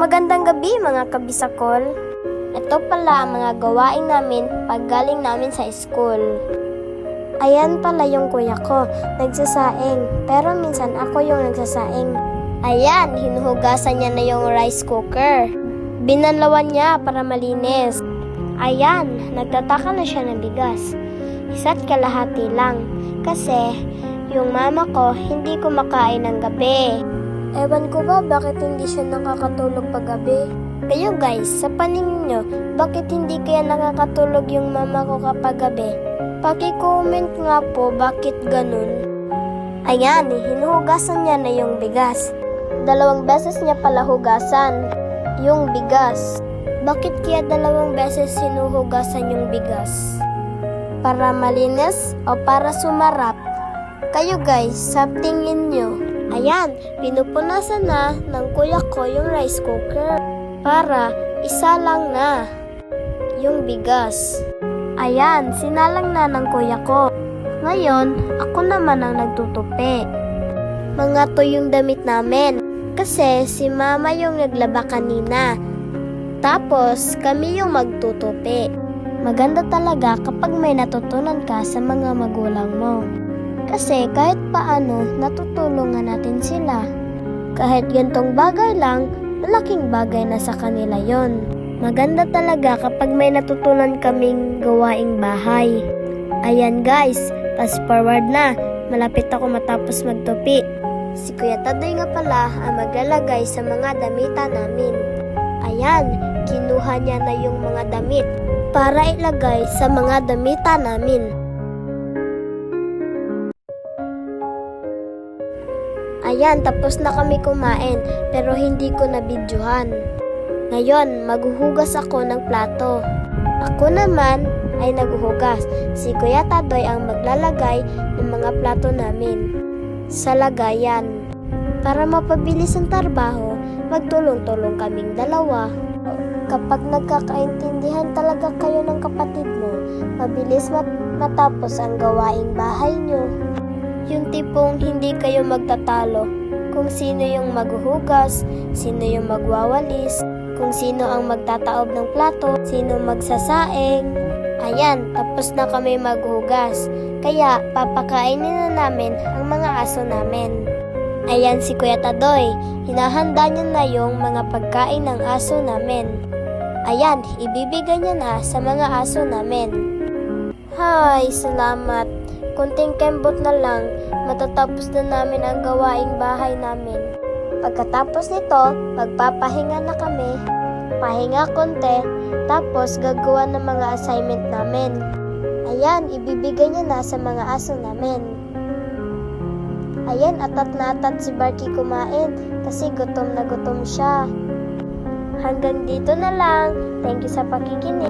Magandang gabi mga kabisakol. Ito pala ang mga gawain namin pag galing namin sa school. Ayan pala yung kuya ko, nagsasaing. Pero minsan ako yung nagsasaing. Ayan, hinuhugasan niya na yung rice cooker. Binanlawan niya para malinis. Ayan, nagtataka na siya ng bigas. Isa't kalahati lang. Kasi, yung mama ko hindi kumakain ng gabi. Ewan ko ba bakit hindi siya nakakatulog paggabi? Kayo guys, sa paningin nyo, bakit hindi kaya nakakatulog yung mama ko kapag gabi? Paki-comment nga po bakit ganun. Ayan, hinuhugasan niya na yung bigas. Dalawang beses niya pala hugasan yung bigas. Bakit kaya dalawang beses hinuhugasan yung bigas? Para malinis o para sumarap? Kayo guys, sa tingin nyo, ayan, pinupunasan na ng kuya ko yung rice cooker para isa lang na yung bigas. Ayan, sinalang na ng kuya ko. Ngayon, ako naman ang nagtutupi. Mga to yung damit namin. Kasi si mama yung naglaba kanina. Tapos, kami yung magtutupi. Maganda talaga kapag may natutunan ka sa mga magulang mo. Kasi kahit paano, natutulungan natin sila. Kahit gantong bagay lang, malaking bagay na sa kanila yon. Maganda talaga kapag may natutunan kaming gawaing bahay. Ayan guys, fast forward na. Malapit ako matapos magtupi. Si Kuya Tadoy nga pala ang maglalagay sa mga damita namin. Ayan, kinuha niya na yung mga damit para ilagay sa mga damita namin. Ayan, tapos na kami kumain pero hindi ko nabidyohan. Ngayon, maghuhugas ako ng plato. Ako naman ay naghuhugas. Si Kuya Tadoy ang maglalagay ng mga plato namin sa lagayan. Para mapabilis ang trabaho, magtulong-tulong kaming dalawa. Kapag nagkakaintindihan talaga kayo ng kapatid mo, mabilis mat- matapos ang gawaing bahay nyo. Yung tipong hindi kayo magtatalo kung sino yung maghuhugas, sino yung magwawalis, kung sino ang magtataob ng plato, sino magsasaing. Ayan, tapos na kami maghugas. Kaya papakainin na namin ang mga aso namin. Ayan si Kuya Tadoy, hinahanda niya na yung mga pagkain ng aso namin. Ayan, ibibigay niya na sa mga aso namin. Hay, salamat. Kunting kembot na lang, matatapos na namin ang gawaing bahay namin. Pagkatapos nito, magpapahinga na kami. Pahinga konti, tapos gagawa ng mga assignment namin. Ayan, ibibigay niya na sa mga aso namin. Ayan, atat na atat si Barky kumain kasi gutom na gutom siya. Hanggang dito na lang. Thank you sa pakikinig.